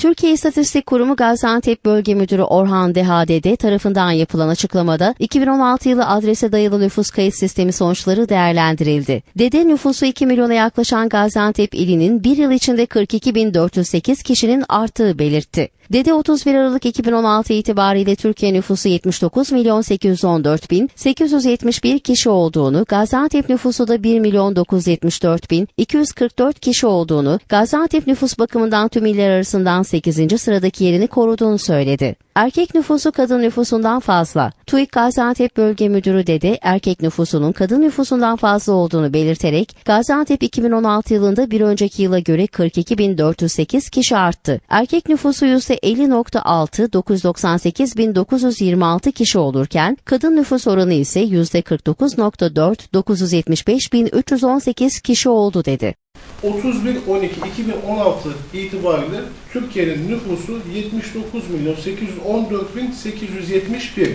Türkiye İstatistik Kurumu Gaziantep Bölge Müdürü Orhan Dehadede tarafından yapılan açıklamada 2016 yılı adrese dayalı nüfus kayıt sistemi sonuçları değerlendirildi. Dede nüfusu 2 milyona yaklaşan Gaziantep ilinin bir yıl içinde 42.408 kişinin arttığı belirtti. Dede 31 Aralık 2016 itibariyle Türkiye nüfusu 79 milyon 814 bin 871 kişi olduğunu, Gaziantep nüfusu da 1 milyon 974 bin 244 kişi olduğunu, Gaziantep nüfus bakımından tüm iller arasından 8. sıradaki yerini koruduğunu söyledi. Erkek nüfusu kadın nüfusundan fazla. TÜİK Gaziantep Bölge Müdürü Dede, erkek nüfusunun kadın nüfusundan fazla olduğunu belirterek, Gaziantep 2016 yılında bir önceki yıla göre 42.408 kişi arttı. Erkek nüfusu %50.6, 998.926 kişi olurken, kadın nüfus oranı ise %49.4, 975.318 kişi oldu dedi. 31-12-2016 itibariyle Türkiye'nin nüfusu 79 milyon 814 bin 871.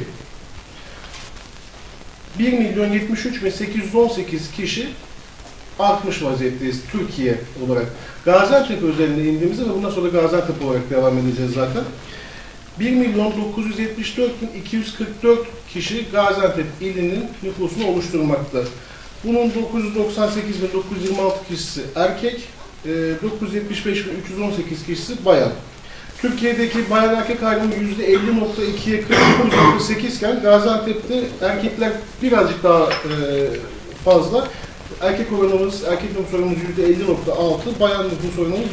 1 milyon 73 bin 818 kişi artmış vaziyetteyiz Türkiye olarak. Gaziantep özelinde indiğimizde ve bundan sonra Gaziantep olarak devam edeceğiz zaten. 1 milyon 974 bin 244 kişi Gaziantep ilinin nüfusunu oluşturmakta. Bunun 998 bin 926 kişisi erkek, e, 975 bin 318 kişisi bayan. Türkiye'deki bayan erkek ayrımı %50.2'ye 49.8 iken Gaziantep'te erkekler birazcık daha e, fazla. Erkek oranımız, erkek nüfus oranımız %50.6, bayan nüfus oranımız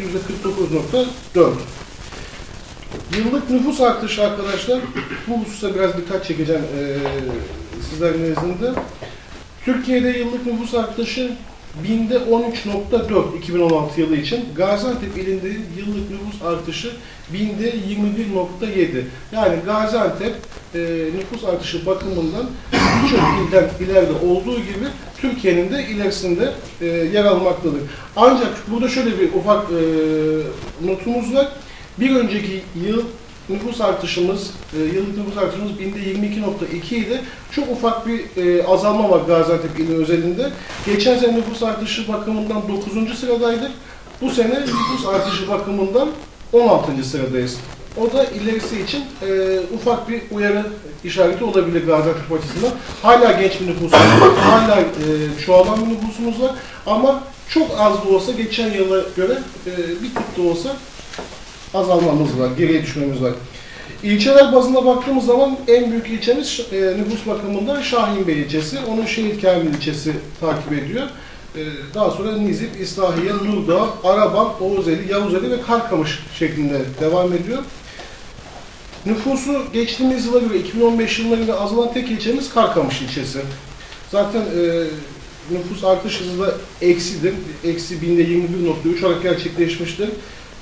%49.4. Yıllık nüfus artışı arkadaşlar, bu hususa biraz dikkat çekeceğim e, sizlerin nezdinde. Türkiye'de yıllık nüfus artışı binde 13.4 2016 yılı için. Gaziantep ilinde yıllık nüfus artışı binde 21.7. Yani Gaziantep e, nüfus artışı bakımından birçok ilden ileride olduğu gibi Türkiye'nin de ilerisinde e, yer almaktadır. Ancak burada şöyle bir ufak e, notumuz var. Bir önceki yıl nüfus artışımız, e, yıllık nüfus artışımız binde 22.2 idi. Çok ufak bir e, azalma var Gaziantep ili özelinde. Geçen sene nüfus artışı bakımından 9. sıradaydık. Bu sene nüfus artışı bakımından 16. sıradayız. O da ilerisi için e, ufak bir uyarı işareti olabilir Gaziantep açısından. Hala genç bir nüfusumuz var, hala e, çoğalan bir nüfusumuz var ama çok az da olsa geçen yıla göre e, bir tık da olsa azalmamız var, geriye düşmemiz var. İlçeler bazında baktığımız zaman en büyük ilçemiz e, nüfus bakımından Şahinbey ilçesi. Onun Şehit Kamil ilçesi takip ediyor. E, daha sonra Nizip, İslahiye, Nurdağ, Araban, Oğuzeli, Yavuzeli ve Karkamış şeklinde devam ediyor. Nüfusu geçtiğimiz yıla göre 2015 yılına göre azalan tek ilçemiz Karkamış ilçesi. Zaten e, nüfus artış hızı da eksidir. Eksi binde 21.3 olarak gerçekleşmiştir.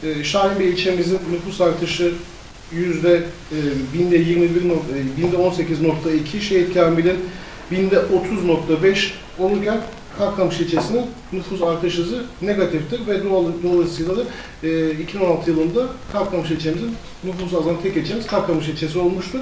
E, Şahinbey ilçemizin nüfus artışı yüzde e, binde 21 nok- e, binde 18.2, Şehit Kamil'in binde 30.5 olurken Karkamış ilçesinin nüfus artış hızı negatiftir ve dolayısıyla da e, 2016 yılında Karkamış ilçemizin nüfus azalan tek ilçemiz Karkamış ilçesi olmuştur.